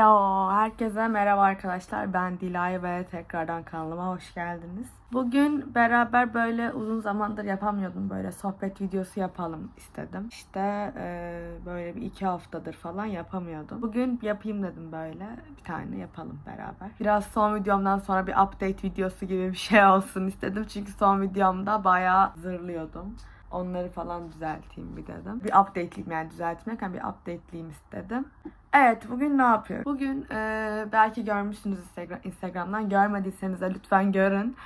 Hello, herkese merhaba arkadaşlar. Ben Dilay ve tekrardan kanalıma hoş geldiniz. Bugün beraber böyle uzun zamandır yapamıyordum böyle sohbet videosu yapalım istedim. İşte e, böyle bir iki haftadır falan yapamıyordum. Bugün yapayım dedim böyle bir tane yapalım beraber. Biraz son videomdan sonra bir update videosu gibi bir şey olsun istedim. Çünkü son videomda bayağı zırlıyordum. Onları falan düzelteyim bir dedim. Bir updateliyim yani düzeltmeyken bir updateliyim istedim. Evet bugün ne yapıyoruz? Bugün e, belki görmüşsünüz Instagram, Instagram'dan. Görmediyseniz de lütfen görün.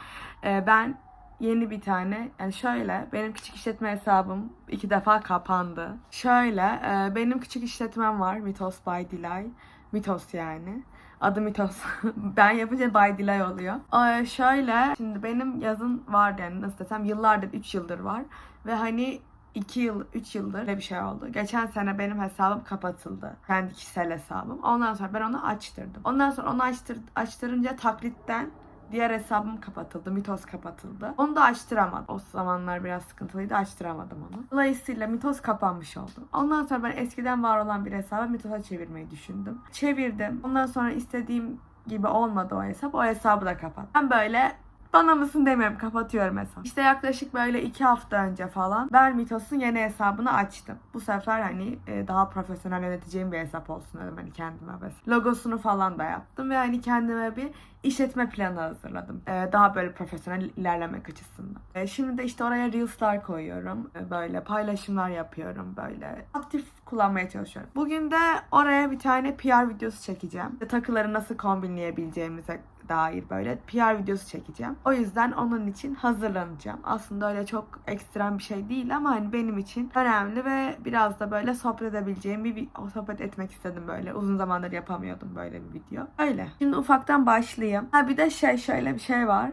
E, ben yeni bir tane yani şöyle benim küçük işletme hesabım iki defa kapandı. Şöyle e, benim küçük işletmem var Mitos by Dilay. Mitos yani. Adı Mitos. ben yapınca Bay Dilay oluyor. Ee, şöyle şimdi benim yazın var yani nasıl desem yıllardır 3 yıldır var. Ve hani 2 yıl, 3 yıldır öyle bir şey oldu. Geçen sene benim hesabım kapatıldı. Kendi kişisel hesabım. Ondan sonra ben onu açtırdım. Ondan sonra onu açtır, açtırınca taklitten diğer hesabım kapatıldı. Mitos kapatıldı. Onu da açtıramadım. O zamanlar biraz sıkıntılıydı. Açtıramadım onu. Dolayısıyla Mitos kapanmış oldu. Ondan sonra ben eskiden var olan bir hesabı Mitos'a çevirmeyi düşündüm. Çevirdim. Ondan sonra istediğim gibi olmadı o hesap. O hesabı da kapat. Ben böyle bana mısın demiyorum kapatıyorum hesap. İşte yaklaşık böyle iki hafta önce falan ben Mitos'un yeni hesabını açtım. Bu sefer hani e, daha profesyonel yöneteceğim bir hesap olsun dedim hani kendime. Mesela. Logosunu falan da yaptım ve hani kendime bir işletme planı hazırladım. E, Daha böyle profesyonel ilerlemek açısından. E, Şimdi de işte oraya Reels'lar koyuyorum. Böyle paylaşımlar yapıyorum. Böyle aktif kullanmaya çalışıyorum. Bugün de oraya bir tane PR videosu çekeceğim. Takıları nasıl kombinleyebileceğimize dair böyle PR videosu çekeceğim. O yüzden onun için hazırlanacağım. Aslında öyle çok ekstrem bir şey değil ama hani benim için önemli ve biraz da böyle sohbet edebileceğim bir, sohbet etmek istedim böyle. Uzun zamandır yapamıyordum böyle bir video. Öyle. Şimdi ufaktan başlayayım. Ha bir de şey şöyle bir şey var.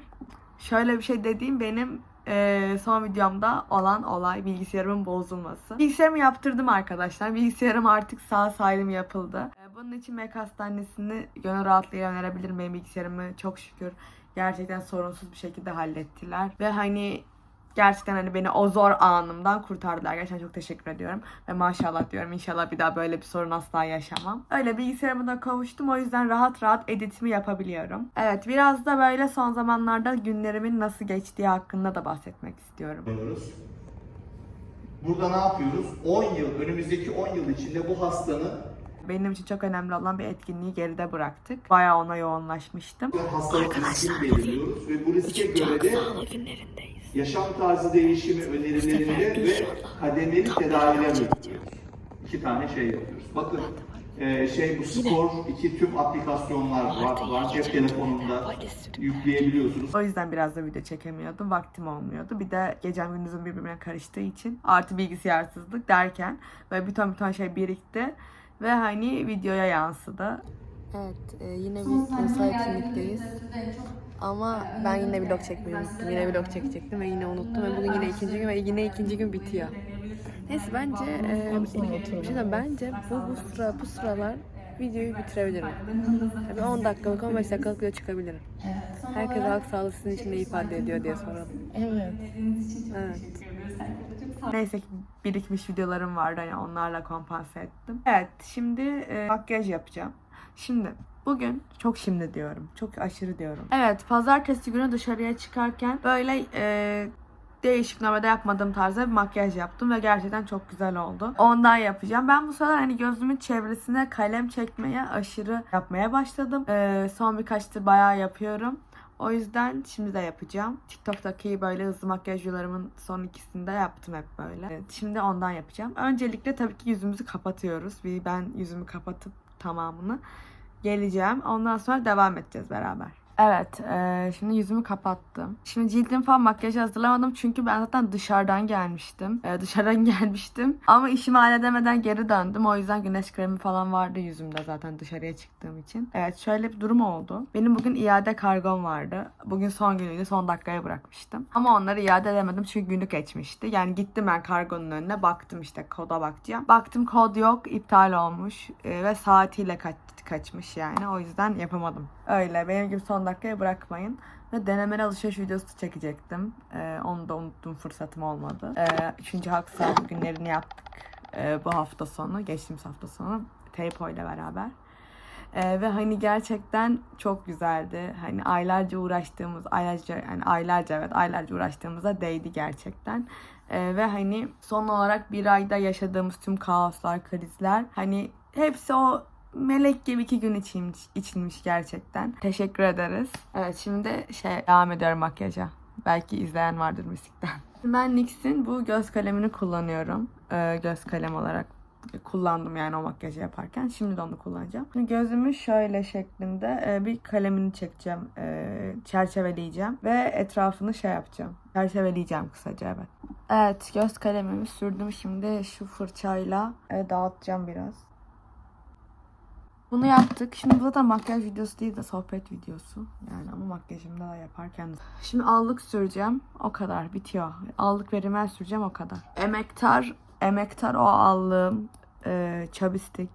Şöyle bir şey dediğim benim eee, son videomda olan olay bilgisayarımın bozulması. Bilgisayarımı yaptırdım arkadaşlar. Bilgisayarım artık sağ salim yapıldı. Eee, Bunun için Mac Hastanesi'ni gönül rahatlığıyla önerebilirim. Benim bilgisayarımı çok şükür gerçekten sorunsuz bir şekilde hallettiler. Ve hani gerçekten hani beni o zor anımdan kurtardılar. Gerçekten çok teşekkür ediyorum. Ve maşallah diyorum inşallah bir daha böyle bir sorun asla yaşamam. Öyle bilgisayarıma da kavuştum. O yüzden rahat rahat editimi yapabiliyorum. Evet biraz da böyle son zamanlarda günlerimin nasıl geçtiği hakkında da bahsetmek istiyorum. Burada ne yapıyoruz? 10 yıl, önümüzdeki 10 yıl içinde bu hastanın Benim için çok önemli olan bir etkinliği geride bıraktık. Bayağı ona yoğunlaşmıştım. hastalık riskini belirliyoruz ve bu riske göre de yaşam tarzı değişimi önerilerinde ve kademeli tedaviler yapıyoruz. İki tane şey yapıyoruz. Bakın e, şey bu skor, iki tüm aplikasyonlar var, var cep telefonunda yükleyebiliyorsunuz. O yüzden biraz da video çekemiyordum. Vaktim olmuyordu. Bir de gecem gündüzüm birbirine karıştığı için artı bilgisayarsızlık derken böyle bir ton bir ton şey birikti. Ve hani videoya yansıdı. Evet, e, yine bir kumsal etkinlikteyiz. Ama ben yine vlog çekmeyi unuttum. Yine vlog çekecektim ve yine unuttum. Ve bugün yine ikinci gün ve yine ikinci gün bitiyor. Neyse bence e, bir şey bence bu, bu sıra bu sıralar videoyu bitirebilirim. Tabii 10 dakikalık 15 dakikalık video çıkabilirim. Herkes halk sağlığı sizin için ne ifade ediyor diye soralım. Evet. Evet. Neyse ki birikmiş videolarım vardı hani onlarla kompanse ettim. Evet şimdi e, makyaj yapacağım. Şimdi bugün çok şimdi diyorum. Çok aşırı diyorum. Evet pazartesi günü dışarıya çıkarken böyle e, değişik normalde yapmadığım tarzda bir makyaj yaptım ve gerçekten çok güzel oldu. Ondan yapacağım. Ben bu sıralar hani gözümün çevresine kalem çekmeye aşırı yapmaya başladım. E, son birkaçtır bayağı yapıyorum. O yüzden şimdi de yapacağım. TikTok'taki böyle hızlı makyaj videolarımın son ikisini de yaptım hep böyle. Şimdi ondan yapacağım. Öncelikle tabii ki yüzümüzü kapatıyoruz. Bir ben yüzümü kapatıp tamamını geleceğim. Ondan sonra devam edeceğiz beraber. Evet, eee, şimdi yüzümü kapattım. Şimdi cildim falan makyaj hazırlamadım çünkü ben zaten dışarıdan gelmiştim. Eee, dışarıdan gelmiştim ama işimi halledemeden geri döndüm. O yüzden güneş kremi falan vardı yüzümde zaten dışarıya çıktığım için. Evet, şöyle bir durum oldu. Benim bugün iade kargom vardı. Bugün son günüydü, son dakikaya bırakmıştım. Ama onları iade edemedim çünkü günü geçmişti. Yani gittim ben kargonun önüne baktım işte koda bakacağım. Baktım kod yok, iptal olmuş eee, ve saatiyle kaç kaçmış yani. O yüzden yapamadım. Öyle benim gibi son dakikaya bırakmayın. Ve denemeli alışveriş videosu çekecektim. Ee, onu da unuttum fırsatım olmadı. Ee, üçüncü halk sağlığı günlerini yaptık ee, bu hafta sonu. Geçtiğimiz hafta sonu. Teypo ile beraber. Ee, ve hani gerçekten çok güzeldi. Hani aylarca uğraştığımız, aylarca yani aylarca evet aylarca uğraştığımıza değdi gerçekten. Ee, ve hani son olarak bir ayda yaşadığımız tüm kaoslar, krizler hani hepsi o melek gibi iki gün içilmiş, içilmiş gerçekten. Teşekkür ederiz. Evet şimdi şey devam ediyorum makyaja. Belki izleyen vardır müzikten. Ben NYX'in bu göz kalemini kullanıyorum. Ee, göz kalem olarak kullandım yani o makyajı yaparken. Şimdi de onu kullanacağım. Şimdi gözümü şöyle şeklinde e, bir kalemini çekeceğim. e, çerçeveleyeceğim. Ve etrafını şey yapacağım. Çerçeveleyeceğim kısaca evet. Evet göz kalemimi sürdüm. Şimdi şu fırçayla e, dağıtacağım biraz. Bunu yaptık. Şimdi bu zaten makyaj videosu değil de sohbet videosu. Yani ama makyajımda da yaparken. Şimdi allık süreceğim. O kadar. Bitiyor. Allık ve rimel süreceğim o kadar. Emektar. Emektar o allığım. E, çabistik.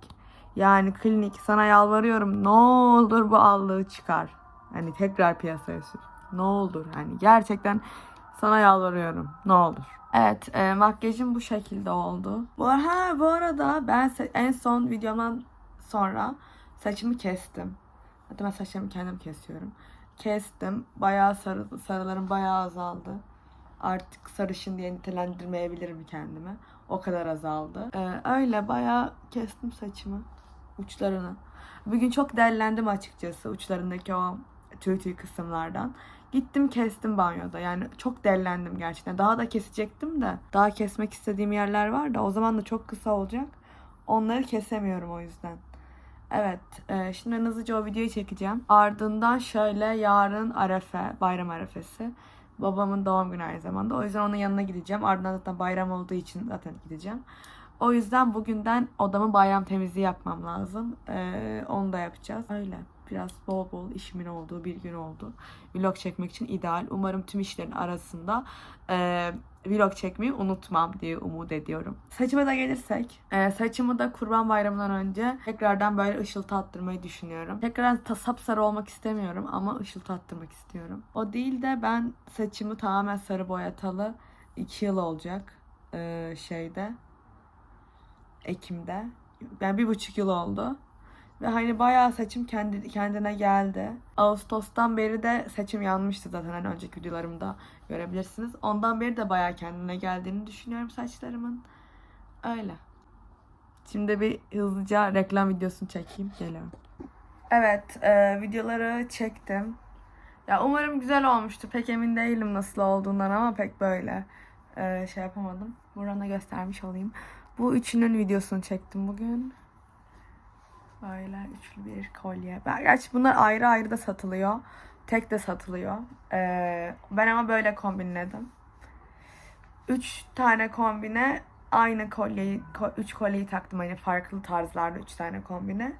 Yani klinik sana yalvarıyorum. Ne olur bu allığı çıkar. Hani tekrar piyasaya sür. Ne olur. Hani gerçekten sana yalvarıyorum. Ne olur. Evet, e, makyajım bu şekilde oldu. Bu, ha, bu arada ben en son videomdan sonra saçımı kestim. Hatta ben saçlarımı kendim kesiyorum. Kestim. Bayağı sarı, sarılarım bayağı azaldı. Artık sarışın diye nitelendirmeyebilirim kendimi. O kadar azaldı. Ee, öyle bayağı kestim saçımı. Uçlarını. Bugün çok dellendim açıkçası uçlarındaki o tüy tüy kısımlardan. Gittim kestim banyoda. Yani çok dellendim gerçekten. Daha da kesecektim de. Daha kesmek istediğim yerler var da o zaman da çok kısa olacak. Onları kesemiyorum o yüzden. Evet, e, şimdi ben hızlıca o videoyu çekeceğim. Ardından şöyle yarın Arefe, bayram arefesi. Babamın doğum günü aynı zamanda. O yüzden onun yanına gideceğim. Ardından zaten bayram olduğu için zaten gideceğim. O yüzden bugünden odamı bayram temizliği yapmam lazım. E, onu da yapacağız. Öyle. Biraz bol bol işimin olduğu bir gün oldu. Vlog çekmek için ideal. Umarım tüm işlerin arasında e, vlog çekmeyi unutmam diye umut ediyorum. Saçıma da gelirsek, e, saçımı da kurban bayramından önce tekrardan böyle ışıltı attırmayı düşünüyorum. Tekrar ta- sapsarı olmak istemiyorum ama ışıltı attırmak istiyorum. O değil de ben saçımı tamamen sarı boyatalı 2 yıl olacak e, şeyde Ekim'de. Yani bir buçuk yıl oldu. Ve hani bayağı saçım kendi, kendine geldi. Ağustos'tan beri de saçım yanmıştı zaten hani önceki videolarımda görebilirsiniz. Ondan beri de bayağı kendine geldiğini düşünüyorum saçlarımın. Öyle. Şimdi bir hızlıca reklam videosunu çekeyim. Geliyorum. Evet, e, videoları çektim. Ya umarım güzel olmuştur. Pek emin değilim nasıl olduğundan ama pek böyle e, şey yapamadım. Buradan göstermiş olayım. Bu üçünün videosunu çektim bugün. Böyle üçlü bir kolye. Gerçi bunlar ayrı ayrı da satılıyor. Tek de satılıyor. Ee, ben ama böyle kombinledim. Üç tane kombine aynı kolyeyi, ko- üç kolyeyi taktım. Hani farklı tarzlarda üç tane kombine.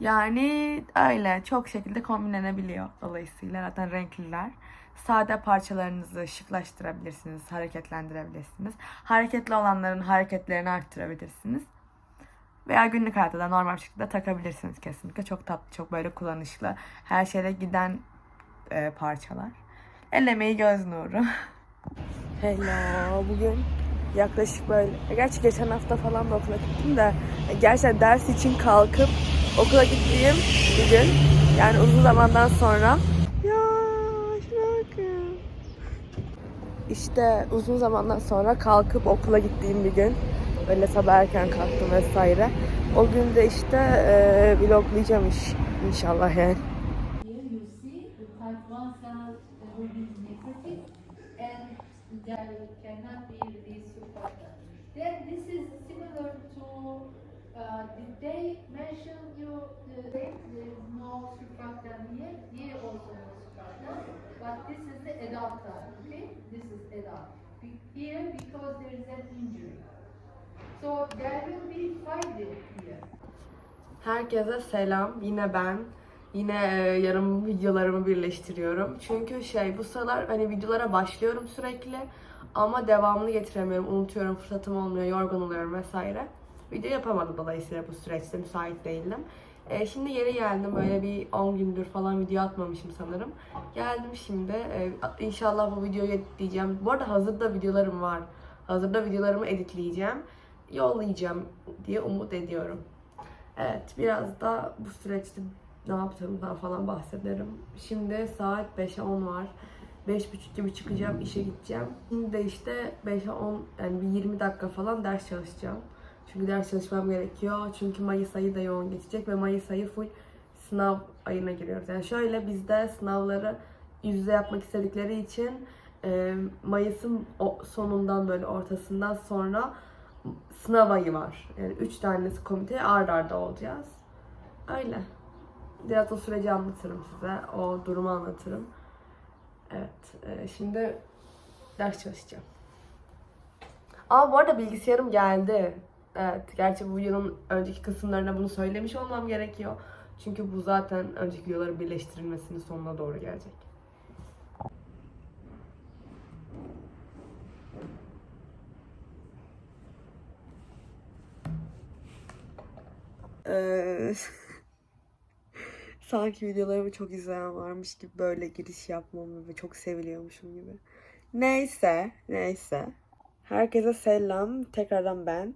Yani öyle çok şekilde kombinlenebiliyor dolayısıyla zaten renkliler. Sade parçalarınızı şıklaştırabilirsiniz, hareketlendirebilirsiniz. Hareketli olanların hareketlerini arttırabilirsiniz. Veya günlük hayatta da normal şekilde takabilirsiniz kesinlikle. Çok tatlı, çok böyle kullanışlı. Her şeyle giden e, parçalar. El emeği göz nuru. Hello, bugün yaklaşık böyle, gerçi geçen hafta falan da okula gittim de gerçekten ders için kalkıp okula gittiğim bir gün. Yani uzun zamandan sonra. Ya bakın. İşte uzun zamandan sonra kalkıp okula gittiğim bir gün. Böyle sabah erken kalktım vesaire. O gün de işte e, vloglayacağım iş, inşallah yani. Here you see the type 1 cell ruby necrosis and there cannot be released supporter. Then this is similar to, uh, did they mention you, uh, there is no surfactant here, here also no surfactant, but this is the adult okay? This is adult. Here because there is an injury. So there will be five here. Herkese selam. Yine ben. Yine yarım videolarımı birleştiriyorum. Çünkü şey bu sıralar hani videolara başlıyorum sürekli ama devamını getiremiyorum. Unutuyorum, fırsatım olmuyor, yorgun oluyorum vesaire. Video yapamadım dolayısıyla bu süreçte müsait değildim. E, şimdi yeri geldim böyle bir 10 gündür falan video atmamışım sanırım. Geldim şimdi. E, inşallah bu videoyu editleyeceğim. Bu arada hazırda videolarım var. Hazırda videolarımı editleyeceğim. Yollayacağım diye umut ediyorum. Evet, biraz da bu süreçte ne yaptığımdan falan bahsederim. Şimdi saat 5'e 10 var. 5.30 gibi çıkacağım, işe gideceğim. Şimdi de işte 5'e 10, yani bir 20 dakika falan ders çalışacağım. Çünkü ders çalışmam gerekiyor. Çünkü Mayıs ayı da yoğun geçecek ve Mayıs ayı full sınav ayına giriyoruz. Yani şöyle bizde sınavları yüz yüze yapmak istedikleri için e, Mayıs'ın sonundan böyle ortasından sonra sınav ayı var. Yani üç tanesi komiteye ard arda olacağız. Öyle. Biraz o süreci anlatırım size. O durumu anlatırım. Evet. e, şimdi ders çalışacağım. Ama bu arada bilgisayarım geldi. Evet. Gerçi bu videonun önceki kısımlarında bunu söylemiş olmam gerekiyor. Çünkü bu zaten önceki videoların birleştirilmesinin sonuna doğru gelecek. Ee, sanki videolarımı çok izleyen varmış gibi böyle giriş yapmam ve çok seviliyormuşum gibi. Neyse, neyse. Herkese selam. Tekrardan ben.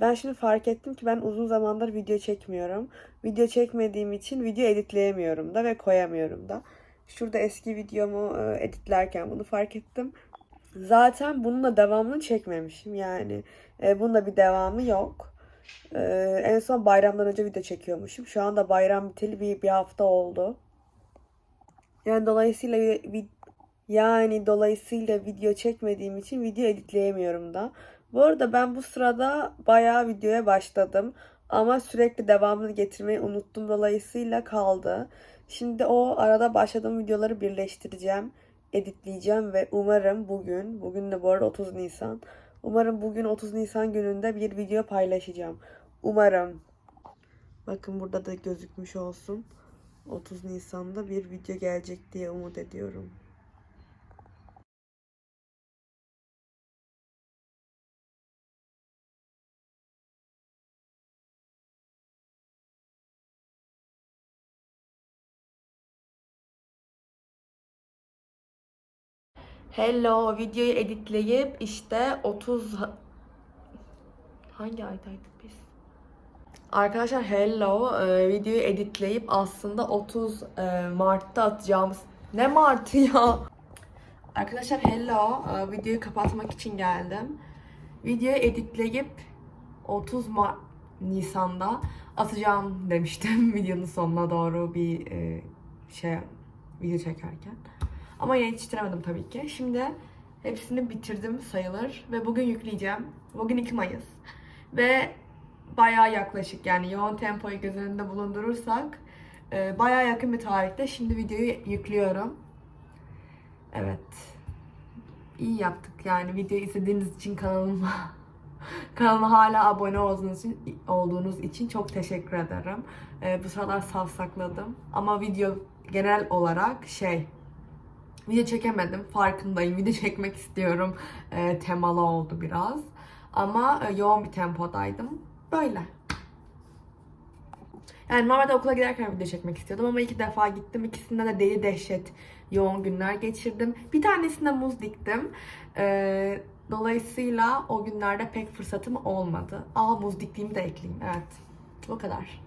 Ben şimdi fark ettim ki ben uzun zamandır video çekmiyorum. Video çekmediğim için video editleyemiyorum da ve koyamıyorum da. Şurada eski videomu e, editlerken bunu fark ettim. Zaten bununla devamını çekmemişim yani. E, bunun da bir devamı yok. Ee, en son bayramdan önce video çekiyormuşum. Şu anda bayram biteli bir, bir hafta oldu. Yani dolayısıyla vi- yani dolayısıyla video çekmediğim için video editleyemiyorum da. Bu arada ben bu sırada bayağı videoya başladım. Ama sürekli devamını getirmeyi unuttum. Dolayısıyla kaldı. Şimdi o arada başladığım videoları birleştireceğim. Editleyeceğim ve umarım bugün, bugün de bu arada 30 Nisan. Umarım bugün 30 Nisan gününde bir video paylaşacağım. Umarım. Bakın burada da gözükmüş olsun. 30 Nisan'da bir video gelecek diye umut ediyorum. Hello, videoyu editleyip işte 30 hangi aydaydık biz? Arkadaşlar hello, e, videoyu editleyip aslında 30 e, Mart'ta atacağımız ne Mart'ı ya? Arkadaşlar hello, e, videoyu kapatmak için geldim. Videoyu editleyip 30 Mart Nisan'da atacağım demiştim videonun sonuna doğru bir e, şey video çekerken. Ama yetiştiremedim tabii ki. Şimdi hepsini bitirdim sayılır ve bugün yükleyeceğim. Bugün 2 Mayıs. Ve bayağı yaklaşık yani yoğun tempoyu göz önünde bulundurursak e, bayağı yakın bir tarihte şimdi videoyu yüklüyorum. Evet. İyi yaptık yani videoyu izlediğiniz için kanalıma kanalıma hala abone olduğunuz için, olduğunuz için çok teşekkür ederim. E, bu sıralar savsakladım ama video genel olarak şey Video çekemedim. Farkındayım. Video çekmek istiyorum. E, temalı oldu biraz. Ama e, yoğun bir tempodaydım. Böyle. Yani normalde okula giderken video çekmek istiyordum ama iki defa gittim. İkisinde de deli dehşet yoğun günler geçirdim. Bir tanesinde muz diktim. E, dolayısıyla o günlerde pek fırsatım olmadı. Aa muz diktiğimi de ekleyeyim. Evet. Bu kadar.